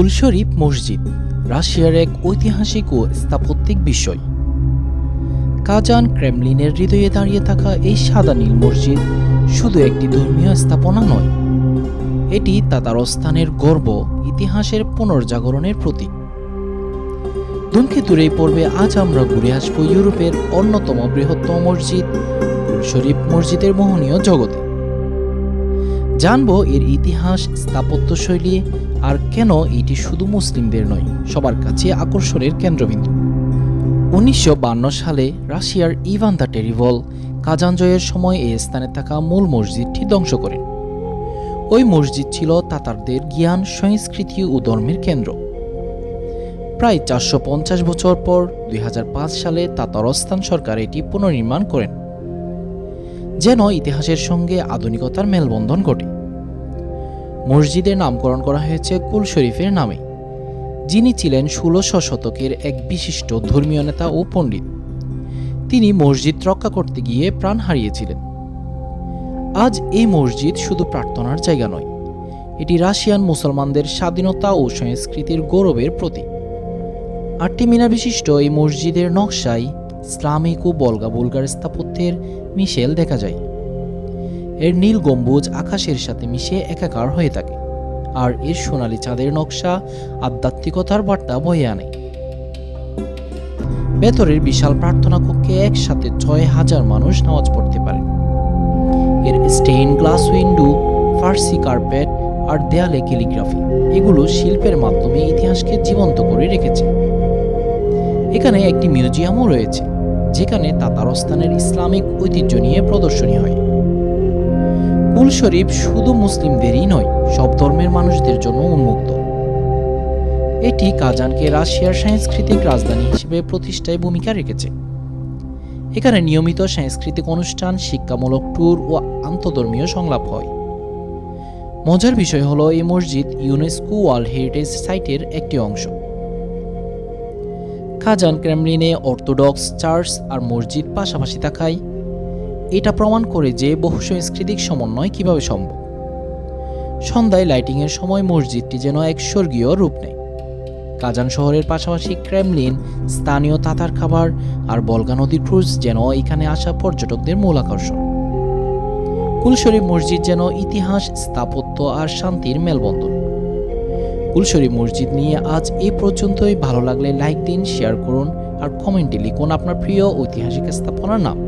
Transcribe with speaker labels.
Speaker 1: কুলশরীফ মসজিদ, রাশিয়ার এক ঐতিহাসিক ও স্থাপত্যিক বিষয়। কাজান ক্রেমলিনের হৃদয়ে দাঁড়িয়ে থাকা এই সাদা নীল মসজিদ শুধু একটি ধর্মীয় স্থাপনা নয়, এটি তাতারস্থানের গর্ব, ইতিহাসের পুনর্জাগরণের প্রতীক। ধূমকেতুর এই পর্বে আজ আমরা ঘুরে আসব ইউরোপের অন্যতম বৃহত্তম মসজিদ শরীফ মসজিদের মোহনীয় জগতে। জানব এর ইতিহাস, স্থাপত্যশৈলী আর কেন এটি শুধু মুসলিমদের নয়, সবার কাছে আকর্ষণের কেন্দ্রবিন্দু। উনিশশো সালে রাশিয়ার ইভান দ্য টেরিভল কাজান জয়ের সময় এই স্থানে থাকা মূল মসজিদটি ধ্বংস করেন। ওই মসজিদ ছিল তাতারদের জ্ঞান, সংস্কৃতি ও ধর্মের কেন্দ্র। প্রায় চারশো পঞ্চাশ বছর পর দুই হাজার পাঁচ সালে তাতারস্থান সরকার এটি পুনর্নির্মাণ করেন। যেন ইতিহাসের সঙ্গে আধুনিকতার মেলবন্ধন ঘটে। মসজিদের নামকরণ করা হয়েছে কুল শরীফের নামে। যিনি ছিলেন ষোলোশো শতকের এক বিশিষ্ট ধর্মীয় নেতা ও পণ্ডিত। তিনি মসজিদ রক্ষা করতে গিয়ে প্রাণ হারিয়েছিলেন। আজ এই মসজিদ শুধু প্রার্থনার জায়গা নয়, এটি রাশিয়ান মুসলমানদের স্বাধীনতা ও সংস্কৃতির গৌরবের প্রতীক। আটটি মিনার বিশিষ্ট এই মসজিদের নকশায় ইসলামিক ও বলগা বুলগার স্থাপত্যের মিশেল দেখা যায়। এর নীল গম্বুজ আকাশের সাথে মিশে একাকার হয়ে থাকে, আর এর সোনালী চাঁদের নকশা আধ্যাত্মিকতার বার্তা বয়ে আনে। ভেতরের বিশাল প্রার্থনা কক্ষে একসাথে ছয় হাজার মানুষ নামাজ পড়তে পারে। এর স্টেইন গ্লাস উইন্ডো, ফার্সি কার্পেট আর দেয়ালে ক্যালিগ্রাফি, এগুলো শিল্পের মাধ্যমে ইতিহাসকে জীবন্ত করে রেখেছে। এখানে একটি মিউজিয়ামও রয়েছে, যেখানে তাতারস্থানের ইসলামিক ঐতিহ্য নিয়ে প্রদর্শনী হয়। কুল শরীফ শুধু মুসলিমদেরই নয়, সব ধর্মের মানুষদের জন্য উন্মুক্ত। এটি কাজানকে রাশিয়ার সাংস্কৃতিক রাজধানী হিসেবে প্রতিষ্ঠায় ভূমিকা রেখেছে। এখানে নিয়মিত সাংস্কৃতিক অনুষ্ঠান, শিক্ষামূলক ট্যুর ও আন্তধর্মীয় সংলাপ হয়। মজার বিষয় হলো, এই মসজিদ ইউনেস্কো ওয়ার্ল্ড হেরিটেজ সাইটের একটি অংশ। খাজান ক্রেমলিনে অর্থোডক্স, চার্চ আর মসজিদ পাশাপাশি থাকায় এটা প্রমাণ করে যে বহু সাংস্কৃতিক সমন্বয় কীভাবে সম্ভব। সন্ধ্যায় লাইটিংয়ের সময় মসজিদটি যেন এক স্বর্গীয় রূপ নেয়। কাজান শহরের পাশাপাশি ক্রেমলিন, স্থানীয় তাতার খাবার আর বলগা নদী ক্রুজ যেন এখানে আসা পর্যটকদের মূল আকর্ষণ। কুলশরীফ মসজিদ যেন ইতিহাস, স্থাপত্য আর শান্তির মেলবন্ধন। কুলশরীফ মসজিদ নিয়ে আজ এ পর্যন্তই। ভালো লাগলে লাইক দিন, শেয়ার করুন আর কমেন্টে লিখুন আপনার প্রিয় ঐতিহাসিক স্থাপনার নাম।